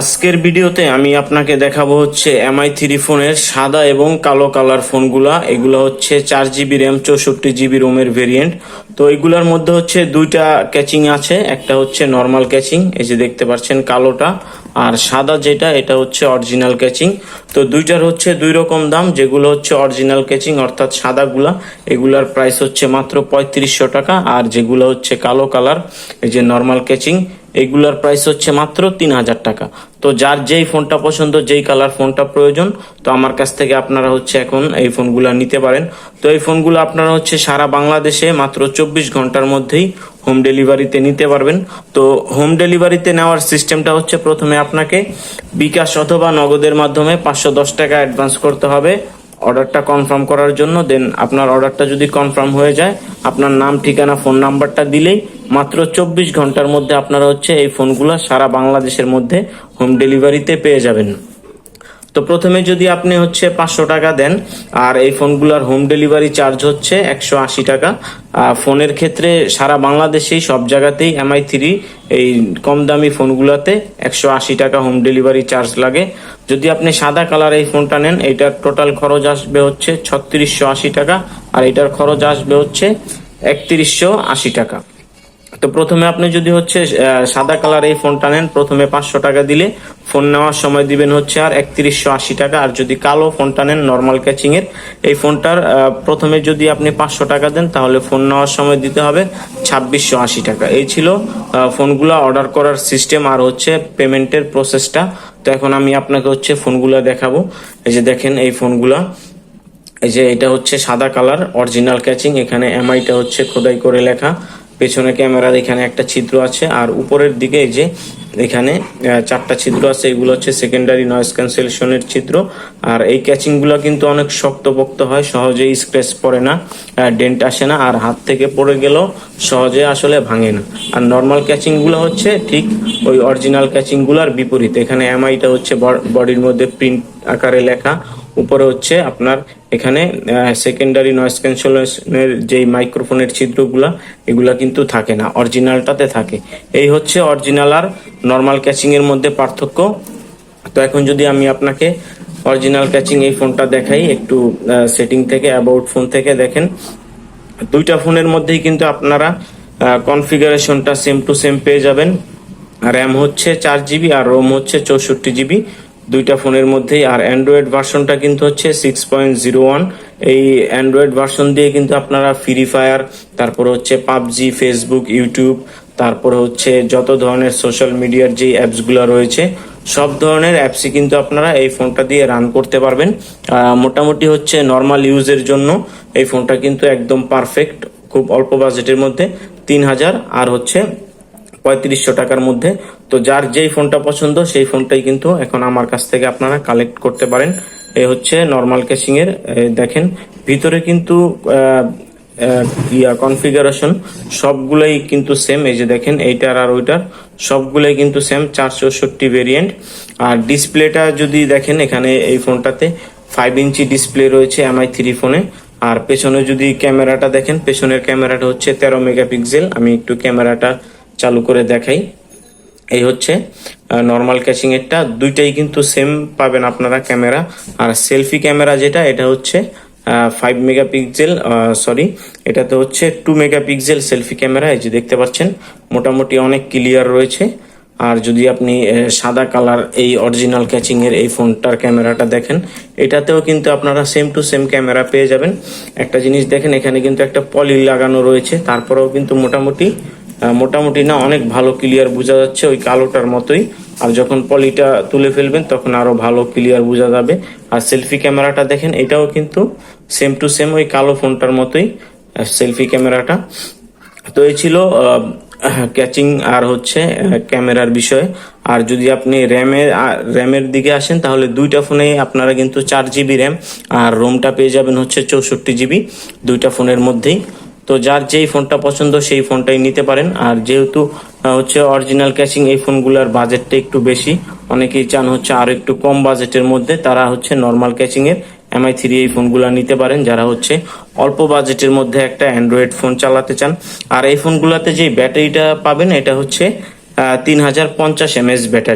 আজকের ভিডিওতে আমি আপনাকে দেখাবো হচ্ছে এমআই থ্রি ফোনের সাদা এবং কালো কালার ফোনগুলা। এগুলো হচ্ছে চার জিবি র্যাম, চৌষট্টি জিবি রোমের ভেরিয়েন্ট। তো এগুলার মধ্যে হচ্ছে দুইটা ক্যাচিং আছে, একটা হচ্ছে নর্মাল ক্যাচিং, এই যে দেখতে পাচ্ছেন কালোটা, আর সাদা যেটা, এটা হচ্ছে অরিজিনাল ক্যাচিং। তো দুইটার হচ্ছে দুই রকম দাম, যেগুলো হচ্ছে অরিজিনাল ক্যাচিং, অর্থাৎ সাদাগুলা। এগুলার প্রাইস হচ্ছে মাত্র পঁয়ত্রিশশো টাকা, আর যেগুলো হচ্ছে কালো কালার, এই যে নর্মাল ক্যাচিং এগুলার প্রাইস হচ্ছে মাত্র তিন হাজার টাকা। তো যার যেই ফোনটা পছন্দ, যেই কালার ফোনটা প্রয়োজন, তো আমার কাছ থেকে আপনারা হচ্ছে এখন এই ফোনগুলো নিতে পারেন। তো এই ফোনগুলো আপনারা হচ্ছে সারা বাংলাদেশে মাত্র চব্বিশ ঘণ্টার মধ্যেই হোম ডেলিভারিতে নিতে পারবেন। তো হোম ডেলিভারিতে নেওয়ার সিস্টেমটা হচ্ছে প্রথমে আপনাকে বিকাশ অথবা নগদের মাধ্যমে পাঁচশো দশ টাকা অ্যাডভান্স করতে হবে। অর্ডারটা কনফার্ম করার জন্য দেন আপনার অর্ডারটা যদি কনফার্ম হয়ে যায়, আপনার নাম, ঠিকানা ফোন নাম্বারটা দিলেই মাত্র চব্বিশ ঘণ্টার মধ্যে আপনারা হচ্ছে এই ফোনগুলো সারা বাংলাদেশের মধ্যে হোম ডেলিভারিতে পেয়ে যাবেন। তো প্রথমে যদি আপনি হচ্ছে পাঁচশো টাকা দেন, আর এই ফোনগুলোর হোম ডেলিভারি চার্জ হচ্ছে একশো আশি টাকা ফোনের ক্ষেত্রে সারা বাংলাদেশেই সব জায়গাতেই এমআই থ্রি এই কম দামি ফোনগুলোতে একশো আশি টাকা হোম ডেলিভারি চার্জ লাগে। যদি আপনি সাদা কালার এই ফোনটা নেন, এটার টোটাল খরচ আসবে হচ্ছে ছত্রিশশো আশি টাকা, আর এটার খরচ আসবে হচ্ছে একত্রিশশো আশি টাকা। তো প্রথমে আপনি যদি হচ্ছে সাদা কালার এই ফোনটা নেন, প্রথমে পাঁচশো টাকা দিলে ফোন নেওয়ার সময় দিবেন হচ্ছে আর একত্রিশশো আশি টাকা। আর যদি কালো ফোনটা নেন নর্মাল ক্যাচিং এর, এই ফোনটার প্রথমে যদি আপনি পাঁচশো টাকা দেন, তাহলে ফোন নেওয়ার সময় দিতে হবে ছাব্বিশশো আশি টাকা। এই ছিল ফোনগুলো অর্ডার করার সিস্টেম আর হচ্ছে পেমেন্টের প্রসেসটা তো এখন আমি আপনাকে হচ্ছে ফোনগুলো দেখাবো। এই যে দেখেন এই ফোনগুলা। এই যে এটা হচ্ছে সাদা কালার অরিজিনাল ক্যাচিং এখানে এমআইটা হচ্ছে খোদাই করে লেখা। পেছনে ক্যামেরার এখানে একটা ছিদ্র আছে, আর উপরের দিকে যে এখানে চারটা ছিদ্র আছে, এগুলো হচ্ছে সেকেন্ডারি নয়েজ ক্যান্সেলেশনের ছিদ্র। আর এই ক্যাচিংগুলো কিন্তু অনেক শক্তপোক্ত হয় সহজেই স্ক্র্যাচ পড়ে না ডেন্ট আসে না, আর হাত থেকে পড়ে গেলেও সহজে আসলে ভাঙে না। আর নর্মাল ক্যাচিংগুলো হচ্ছে ঠিক ওই অরিজিনাল ক্যাচিংগুলার বিপরীত। এখানে এমআইটা হচ্ছে বডির মধ্যে প্রিন্ট আকারে লেখা উপরে হচ্ছে আপনার এখানে সেকেন্ডারি নয়েস ক্যান্সেলেশনের যেই মাইক্রোফোনের ছিদ্রগুলা, এগুলা কিন্তু থাকে না অরিজিনালটাতে থাকে। এই হচ্ছে অরিজিনাল আর নর্মাল ক্যাচিং এর মধ্যে পার্থক্য। তো এখন যদি আমি আপনাকে অরিজিনাল ক্যাচিং এই ফোনটা দেখাই, একটু সেটিং থেকে অ্যাবাউট ফোন থেকে দেখেন। দুইটা ফোনের মধ্যেই কিন্তু আপনারা কনফিগারেশনটা সেম টু সেম পেয়ে যাবেন। র্যাম হচ্ছে চার জিবি আর রোম হচ্ছে চৌষট্টি জিবি দুইটা ফোনের মধ্যেই। আর অ্যান্ড্রয়েড ভার্সনটা কিন্তু হচ্ছে সিক্স পয়েন্ট জিরো ওয়ান এই অ্যান্ড্রয়েড ভার্সন দিয়ে কিন্তু আপনারা ফ্রি ফায়ার তারপর হচ্ছে পাবজি ফেসবুক ইউটিউব তারপর হচ্ছে যত ধরনের সোশ্যাল মিডিয়ার যে অ্যাপসগুলো রয়েছে, সব ধরনের অ্যাপসই কিন্তু আপনারা এই ফোনটা দিয়ে রান করতে পারবেন। মোটামুটি হচ্ছে নর্মাল ইউজের জন্য এই ফোনটা কিন্তু একদম পারফেক্ট খুব অল্প বাজেটের মধ্যে তিন হাজার। আর হচ্ছে পঁয়ত্রিশশো টাকার মধ্যে। তো যার যেই ফোনটা পছন্দ, সেই ফোনটাই কিন্তু এখন আমার কাছ থেকে আপনারা কালেক্ট করতে পারেন। এ হচ্ছে নর্মাল ক্যাচিং এর দেখেন, ভিতরে কিন্তু ইয়া কনফিগারেশন সবগুলোই কিন্তু সেম এই যে দেখেন, এইটার আর ওইটার সবগুলোই কিন্তু সেম চার চৌষট্টি ভেরিয়েন্ট আর ডিসপ্লেটা যদি দেখেন, এখানে এই ফোনটাতে ফাইভ ইঞ্চি ডিসপ্লে রয়েছে এমআই থ্রি ফোনে আর পেছনে যদি ক্যামেরাটা দেখেন, পেছনের ক্যামেরাটা হচ্ছে তেরো মেগাপিক্সেল। আমি একটু ক্যামেরাটা চালু করে দেখাই। এই হচ্ছে নর্মাল ক্যাচিং এরটা দুইটাই কিন্তু সেম পাবেন আপনারা ক্যামেরা। আর সেলফি ক্যামেরা যেটা, এটা হচ্ছে ফাইভ মেগাপিক্সেল সরি এটাতে হচ্ছে টু মেগাপিক্সেল সেলফি ক্যামেরা। এই যে দেখতে পাচ্ছেন, মোটামুটি অনেক ক্লিয়ার রয়েছে। আর যদি আপনি সাদা কালার এই অরিজিনাল ক্যাচিং এর এই ফোনটার ক্যামেরাটা দেখেন, এটাতেও কিন্তু আপনারা সেম টু সেম ক্যামেরা পেয়ে যাবেন। একটা জিনিস দেখেন, এখানে কিন্তু একটা পলি লাগানো রয়েছে। তারপরেও কিন্তু মোটামুটি মোটামুটি না, অনেক ভালো ক্লিয়ার বোঝা যাচ্ছে ওই কালোটার মতোই। আর যখন পলিটা তুলে ফেলবেন, তখন আরও ভালো ক্লিয়ার বোঝা যাবে। আর সেলফি ক্যামেরাটা দেখেন, এটাও কিন্তু সেম টু সেম ওই কালো ফোনটার মতোই সেলফি ক্যামেরাটা তো এই ছিল ক্যাচিং আর হচ্ছে ক্যামেরার বিষয়। আর যদি আপনি র্যামের র্যামের দিকে আসেন, তাহলে দুইটা ফোনেই আপনারা কিন্তু চার জিবি র্যাম আর রোমটা পেয়ে যাবেন হচ্ছে চৌষট্টি জিবি দুইটা ফোনের মধ্যেই। তো যার যেই ফোনটা পছন্দ সেই ফোনটাই নিতে পারেন। আর যেহেতু হচ্ছে অরিজিনাল ক্যাচিং এই ফোনগুলোর বাজেটটা একটু বেশি, অনেকেই চান হচ্ছে আরও একটু কম বাজেটের মধ্যে, তারা হচ্ছে নর্মাল ক্যাচিং এর এমআই থ্রি এই ফোনগুলো নিতে পারেন। যারা হচ্ছে অল্প বাজেটের মধ্যে একটা অ্যান্ড্রয়েড ফোন চালাতে চান। আর এই ফোনগুলোতে যে ব্যাটারিটা পাবেন, এটা হচ্ছে তিন হাজার পঞ্চাশ এমএস ব্যাটারি।